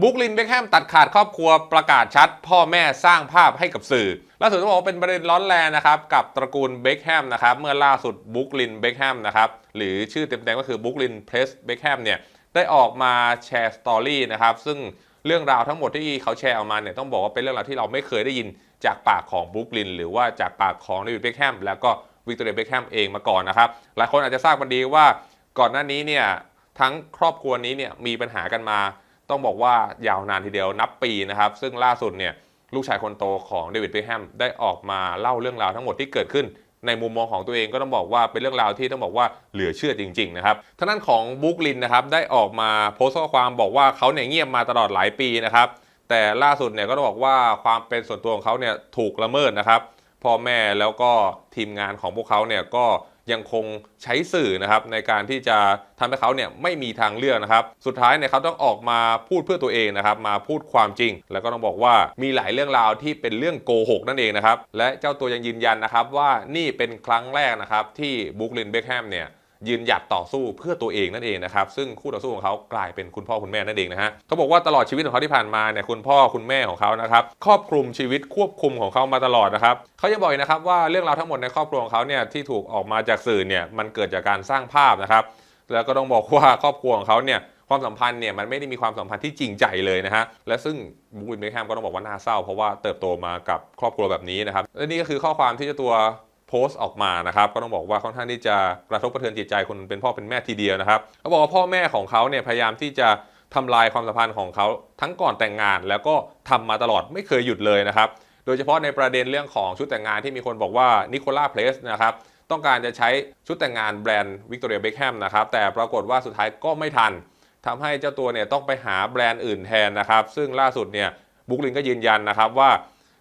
บุ๊กลินเบคแฮมตัดขาดครอบครัวประกาศชัด พ่อแม่สร้างภาพให้กับสื่อล่าสุดต้องบอกว่าเป็นประเด็นร้อนแรงนะครับกับตระกูลเบคแฮมนะครับเมื่อล่าสุดบุ๊กลินเบคแฮมนะครับหรือชื่อเต็มๆก็คือบุ๊กลินเพลสเบคแฮมเนี่ยได้ออกมาแชร์สตอรี่นะครับซึ่งเรื่องราวทั้งหมดที่เขาแชร์ออกมาเนี่ยต้องบอกว่าเป็นเรื่องราวที่เราไม่เคยได้ยินจากปากของบุ๊กลินหรือว่าจากปากของเดวิดเบคแฮมแล้วก็วิกตอเรียเบคแฮมเองมาก่อนนะครับหลายคนอาจจะทราบกันดีว่าก่อนหน้านี้เนี่ยทั้งครอบครัวนี้เนี่ยมีปัญหากันมา ต้องบอกว่ายาวนานทีเดียวนับปีนะครับ ซึ่งล่าสุดเนี่ยลูกชายคนโตของเดวิดเบคแฮมได้ออกมาเล่าเรื่องราวทั้งหมดที่เกิดขึ้น ในมุมมองของตัวเองก็ต้องบอกว่าเป็นเรื่องราวที่ต้องบอกว่าเหลือเชื่อจริงๆนะครับท่างด้านของบุ๊กลินนะครับได้ออกมาโพสต์ข้อความบอกว่าเขาเนี่ยเงียบมาตลอดหลายปีนะครับแต่ล่าสุดเนี่ยก็ต้องบอกว่าความเป็นส่วนตัวของเขาเนี่ยถูกละเมิดนะครับพ่อแม่แล้วก็ทีมงานของพวกเขาเนี่ยก็ ยังคงใช้สื่อนะครับในการที่จะทำให้เขาเนี่ยไม่มีทางเลือกนะครับสุดท้ายเนี่ยเขาต้องออกมาพูดเพื่อตัวเองนะครับมาพูดความจริง แล้วก็ต้องบอกว่ามีหลายเรื่องราวที่เป็นเรื่องโกหกนั่นเองนะครับและเจ้าตัวยังยืนยันนะครับว่านี่เป็นครั้งแรกนะครับที่บุคลินเบคแฮมเนี่ย ยืนหยัดต่อสู้เพื่อตัวเองนั่นเองนะครับซึ่งคู่ต่อสู้ของเขากลายเป็นคุณพ่อคุณแม่นั่นเองนะฮะเขาบอกว่าตลอดชีวิตของเขาที่ผ่านมาเนี่ยคุณพ่อคุณแม่ของเขานะครับครอบคลุมชีวิตควบคุมของเขามาตลอดนะครับเขายังบอกอีกนะครับว่าเรื่องราวทั้งหมดในครอบครัวของเขาเนี่ยที่ถูกออกมาจากสื่อเนี่ยมันเกิดจากการสร้างภาพนะครับแล้วก็ต้องบอกว่าครอบครัวของเขาเนี่ยความสัมพันธ์เนี่ยมันไม่ได้มีความสัมพันธ์ที่จริงใจเลยนะฮะและซึ่งบุ๊กวินเบคแฮมก็ต้องบอกว่าน่าเศร้า เพราะว่าเติบโตมากับครอบครัวแบบนี้นะครับและนี่ก็คือข้อความที่เจ้าตัว โพสต์ออกมานะครับก็ต้องบอกว่าค่อนข้างที่จะกระทบกระเทือนจิตใจคนเป็นพ่อเป็นแม่ทีเดียวนะครับเขาบอกว่าพ่อแม่ของเขาเนี่ยพยายามที่จะทำลายความสัมพันธ์ของเขาทั้งก่อนแต่งงาน แล้วก็ทำมาตลอดไม่เคยหยุดเลยนะครับ โดยเฉพาะในประเด็นเรื่องของชุดแต่งงานที่มีคนบอกว่านิโคล่าเพลสนะครับต้องการจะใช้ชุดแต่งงานแบรนด์วิกตอเรียเบคแฮมนะครับแต่ปรากฏว่าสุดท้ายก็ไม่ทันทำให้เจ้าตัวเนี่ยต้องไปหาแบรนด์อื่นแทนนะครับ ซึ่งล่าสุดเนี่ยบุ๊กลินก็ยืนยันนะครับว่า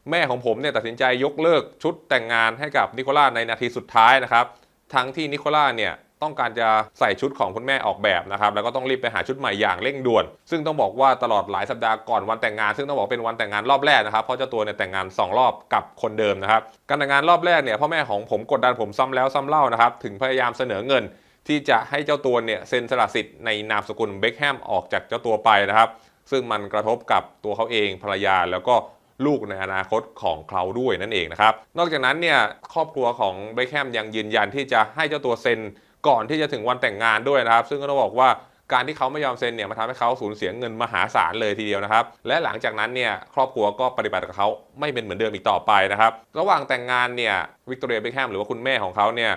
แม่ของผมเนี่ยตัดสินใจยกเลิกชุดแต่งงานให้กับนิโคล่าในนาทีสุดท้ายนะครับ ทั้งที่นิโคล่าเนี่ยต้องการจะใส่ชุดของคุณแม่ออกแบบนะครับแล้วก็ต้องรีบไปหาชุดใหม่อย่างเร่งด่วน ซึ่งต้องบอกว่าตลอดหลายสัปดาห์ก่อนวันแต่งงาน ซึ่งต้องบอกเป็นวันแต่งงานรอบแรกนะครับเพราะเจ้าตัวเนี่ยแต่งงาน 2 รอบกับคนเดิมนะครับการแต่งงานรอบแรกเนี่ยพ่อแม่ของผมกดดันผมซ้ำแล้วซ้ำเล่านะครับถึงพยายามเสนอเงิน ที่จะให้เจ้าตัวเนี่ยเซ็นสละสิทธิ์ในนามสกุลเบคแฮมออกจากเจ้าตัวไปนะครับซึ่งมันกระทบกับตัวเขาเองภรรยาแล้วก็ ลูกในอนาคตของเขาด้วยนั่นเองนะครับ นอกจากนั้นเนี่ยครอบครัวของเบคแฮมยังยืนยันที่จะให้เจ้าตัวเซ็นก่อนที่จะถึงวันแต่งงานด้วยนะครับ ซึ่งก็ต้องบอกว่าการที่เขาไม่ยอมเซ็นเนี่ยมันทำให้เขาสูญเสียเงินมหาศาลเลยทีเดียวนะครับ และหลังจากนั้นเนี่ยครอบครัวก็ปฏิบัติกับเขาไม่เป็นเหมือนเดิมอีกต่อไปนะครับ ระหว่างแต่งงานเนี่ยวิกตอเรียเบคแฮมหรือว่าคุณแม่ของเขาเนี่ย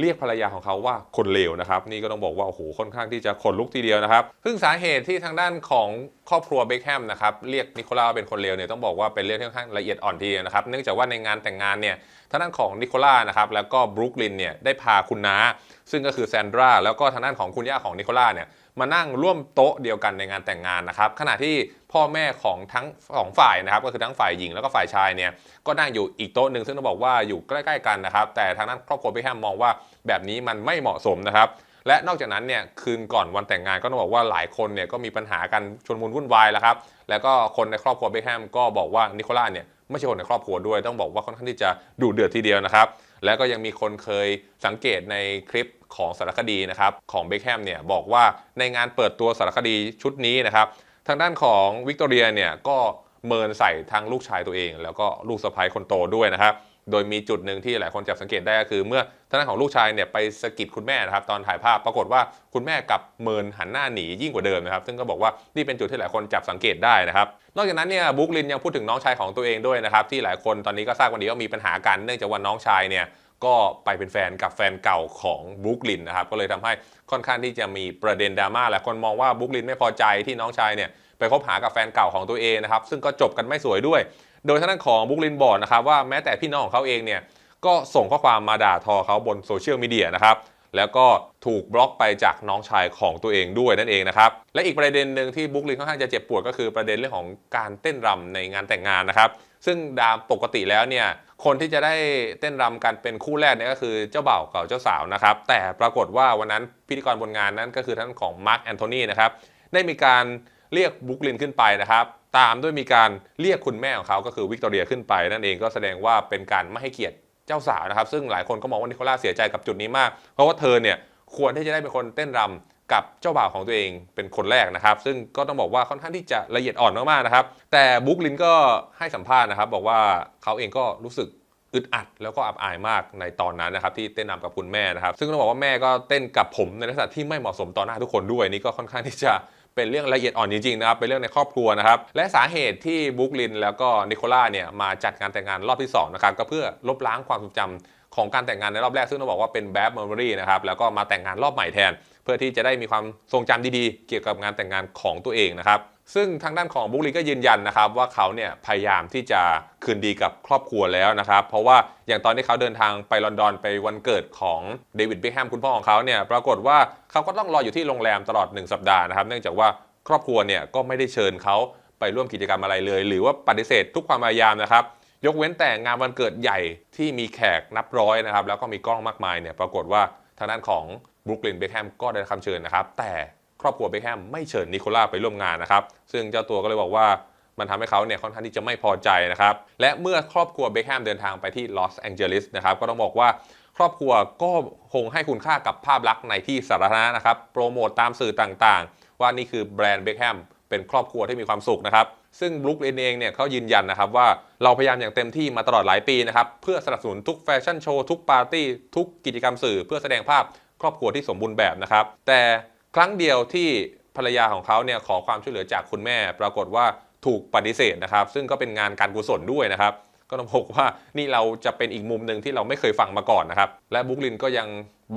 เรียกภรรยาของเขาว่าคนเลวนะครับ นี่ก็ต้องบอกว่าโอ้โหค่อนข้างที่จะขนลุกทีเดียวนะครับซึ่งสาเหตุที่ทางด้านของครอบครัวเบคแฮมนะครับเรียกนิโคล่าเป็นคนเลวเนี่ยต้องบอกว่าเป็นเรื่องที่ค่อนข้างละเอียดอ่อนทีนะครับเนื่องจากว่าในงานแต่งงานเนี่ยทางด้านของนิโคล่านะครับแล้วก็บรุกลินเนี่ยได้พาคุณน้าซึ่งก็คือแซนดราแล้วก็ทางด้านของคุณย่าของนิโคล่าเนี่ย มานั่งร่วมโต๊ะเดียวกันในงานแต่งงานนะครับขณะที่พ่อแม่ของทั้งสองฝ่ายนะครับก็คือทั้งฝ่ายหญิงแล้วก็ฝ่ายชายเนี่ยก็นั่งอยู่อีกโต๊ะหนึ่งซึ่งต้องบอกว่าอยู่ใกล้ๆกันนะครับแต่ทางด้นครอบครัวเบคแฮมมองว่าแบบนี้มันไม่เหมาะสมนะครับและนอกจากนั้นเนี่ยคืนก่อนวันแต่งงานก็ต้องบอกว่าหลายคนเนี่ยก็มีปัญหากันชนมุนวุ่นวายแล้วครับแล้วก็คนในครอบครัวเบคแฮมก็บอกว่านิโคล่าเนี่ยไม่ใช่คนในครอบครัวด้วย ต้องบอกว่าค่อนข้างที่จะดุเดือดทีเดียวนะครับ แล้วก็ยังมีคนเคยสังเกตในคลิปของสารคดีนะครับของเบคแฮมเนี่ยบอกว่าในงานเปิดตัวสารคดีชุดนี้นะครับทางด้านของวิกตอเรียเนี่ยก็เมินใส่ทั้งลูกชายตัวเอง แล้วก็ลูกสะใภ้คนโตด้วยนะครับ โดยมีจุดหนึ่งที่หลายคนจับสังเกตได้ก็คือเมื่อทางด้านของลูกชายเนี่ยไปสะกิดคุณแม่นะครับตอนถ่ายภาพปรากฏว่าคุณแม่กลับเมินหันหน้าหนียิ่งกว่าเดิมนะครับซึ่งก็บอกว่านี่เป็นจุดที่หลายคนจับสังเกตได้นะครับนอกจากนั้นเนี่ยบุ๊กลินยังพูดถึงน้องชายของตัวเองด้วยนะครับที่หลายคนตอนนี้ก็ทราบวันนี้ว่ามีปัญหากันเนื่องจากว่าน้องชายเนี่ยก็ไปเป็นแฟนกับแฟนเก่าของบุ๊กลินนะครับก็เลยทำให้ค่อนข้างที่จะมีประเด็นดราม่าหลายคนมองว่าบุ๊กลินไม่พอใจที่น้องชายเนี่ยไปคบหากับแฟนเก่าของตัวเองนะครับซึ่งก็จบกันไม่สวยด้วย โดยทางด้านของบุ๊กลินบอกนะครับว่าแม้แต่พี่น้องของเขาเองเนี่ยก็ส่งข้อความมาด่าทอเขาบนโซเชียลมีเดียนะครับแล้วก็ถูกบล็อกไปจากน้องชายของตัวเองด้วยนั่นเองนะครับ และอีกประเด็นหนึ่งที่บุ๊กลินค่อนข้างจะเจ็บปวดก็คือประเด็นเรื่องของการเต้นรำในงานแต่งงานนะครับ ซึ่งดามปกติแล้วเนี่ยคนที่จะได้เต้นรำกันเป็นคู่แรกเนี่ยก็คือเจ้าบ่าวกับเจ้าสาวนะครับ แต่ปรากฏว่าวันนั้นพิธีกรบนงานนั้นก็คือท่านของมาร์คแอนโทนีนะครับได้มีการเรียกบุ๊กลินขึ้นไปนะครับ ตามด้วยมีการเรียกคุณแม่ของเขาก็คือวิกตอเรียขึ้นไป นั่นเองก็แสดงว่าเป็นการไม่ให้เกียรติเจ้าสาวนะครับ ซึ่งหลายคนก็มองว่านิโคล่าเสียใจกับจุดนี้มาก เพราะว่าเธอเนี่ยควรที่จะได้เป็นคนเต้นรำกับเจ้าบ่าวของตัวเองเป็นคนแรกนะครับ ซึ่งก็ต้องบอกว่าค่อนข้างที่จะละเอียดอ่อนมากๆนะครับ แต่บุ๊กลินก็ให้สัมภาษณ์นะครับ บอกว่าเขาเองก็รู้สึกอึดอัดแล้วก็อับอายมากในตอนนั้นนะครับที่เต้นนำกับคุณแม่นะครับ ซึ่งต้องบอกว่าแม่ก็เต้นกับผมในลักษณะที่ไม่เหมาะสมต่อหน้าทุกคนด้วยนี่ก็ค่อนข้างที่จะ เป็นเรื่องละเอียดอ่อนจริงๆนะครับเป็นเรื่องในครอบครัวนะครับและสาเหตุที่บุ๊กลินแล้วก็นิโคล่าเนี่ยมาจัดงานแต่งงานรอบที่สองนะครับก็เพื่อลบล้างความทรงจำของการแต่งงานในรอบแรกซึ่งต้องบอกว่าเป็นแบดเมมโมรีนะครับแล้วก็มาแต่งงานรอบใหม่แทน เพื่อที่จะได้มีความทรงจำดีๆ เกี่ยวกับงานแต่งงานของตัวเองนะครับ ซึ่งทางด้านของบุกลีก็ยืนยันนะครับว่าเขาเนี่ยพยายามที่จะคืนดีกับครอบครัวแล้วนะครับ เพราะว่าอย่างตอนที่เขาเดินทางไปลอนดอนไปวันเกิดของเดวิดเบคแฮมคุณพ่อของเขาเนี่ยปรากฏว่าเขาก็ต้องรออยู่ที่โรงแรมตลอด 1 สัปดาห์นะครับ เนื่องจากว่าครอบครัวเนี่ยก็ไม่ได้เชิญเขาไปร่วมกิจกรรมอะไรเลย หรือว่าปฏิเสธทุกความพยายามนะครับ ยกเว้นแต่งานวันเกิดใหญ่ที่มีแขกนับร้อยนะครับแล้วก็มีกล้องมากมายเนี่ยปรากฏว่าทางด้านของบรุกลินเบคแฮมก็ได้รับคำเชิญนะครับแต่ ครอบครัวเบคแฮมไม่เชิญนิโคล่าไปร่วมงานนะครับ ซึ่งเจ้าตัวก็เลยบอกว่ามันทำให้เขาเนี่ยค่อนข้างที่จะไม่พอใจนะครับ และเมื่อครอบครัวเบคแฮมเดินทางไปที่ลอสแองเจลิสนะครับ ก็ต้องบอกว่าครอบครัวก็คงให้คุณค่ากับภาพลักษณ์ในที่สาธารณะนะครับ โปรโมตตามสื่อต่างๆ ว่านี่คือแบรนด์เบคแฮมเป็นครอบครัวที่มีความสุขนะครับ ซึ่งบลุกลินเองเนี่ยเขายืนยันนะครับว่าเราพยายามอย่างเต็มที่มาตลอดหลายปีนะครับ เพื่อสนับสนุนทุกแฟชั่นโชว์ทุกปาร์ตี้ทุกกิจกรรมสื่อ เพื่อแสดงภาพครอบครัวที่สมบูรณ์แบบนะครับ แต่ ครั้งเดียวที่ภรรยาของเขาเนี่ยขอความช่วยเหลือจากคุณแม่ ปรากฏว่าถูกปฏิเสธนะครับ ซึ่งก็เป็นงานการกุศลด้วยนะครับ ก็ต้องบอกว่านี่เราจะเป็นอีกมุมหนึ่งที่เราไม่เคยฟังมาก่อนนะครับ และบุ๊กลินก็ยัง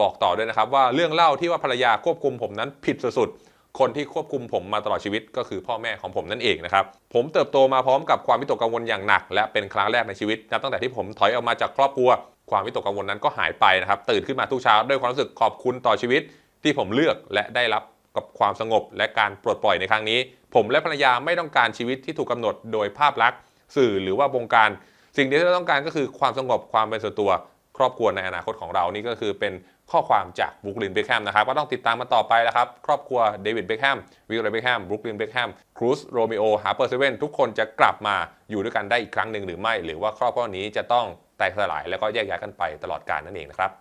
บอกต่อด้วยนะครับ ว่าเรื่องเล่าที่ว่าภรรยาควบคุมผมนั้นผิดสุดๆคนที่ควบคุมผมมาตลอดชีวิตก็คือพ่อแม่ของผมนั่นเองนะครับ ผมเติบโตมาพร้อมกับความวิตกกังวลอย่างหนัก และเป็นครั้งแรกในชีวิตนับตั้งแต่ที่ผมถอยออกมาจากครอบครัวความวิตกกังวลนั้นก็หายไปนะครับ ตื่นขึ้นมาทุกเช้าด้วยความรู้สึกขอบคุณต่อชีวิต ที่ผมเลือกและได้รับกับความสงบและการปลดปล่อยในครั้งนี้ ผมและภรรยาไม่ต้องการชีวิตที่ถูกกำหนดโดยภาพลักษณ์ สื่อหรือว่าบงการ สิ่งที่เราต้องการก็คือความสงบความเป็นส่วนตัว ครอบครัวในอนาคตของเรานี่ก็คือเป็นข้อความจากบรุกลินเบคแฮมนะครับ ก็ต้องติดตามมาต่อไปแล้วครับ ครอบครัวเดวิดเบคแฮมวิลเลย์เบคแฮมบรุกลินเบคแฮมครูซโรมิโอฮาร์เปอร์เซเว่นทุกคนจะกลับมาอยู่ด้วยกันได้อีกครั้งหนึ่งหรือไม่ หรือว่าครอบครัวนี้จะต้องแตกสลายแล้วก็แยกย้ายกันไปตลอดกาลนั่นเองนะครับ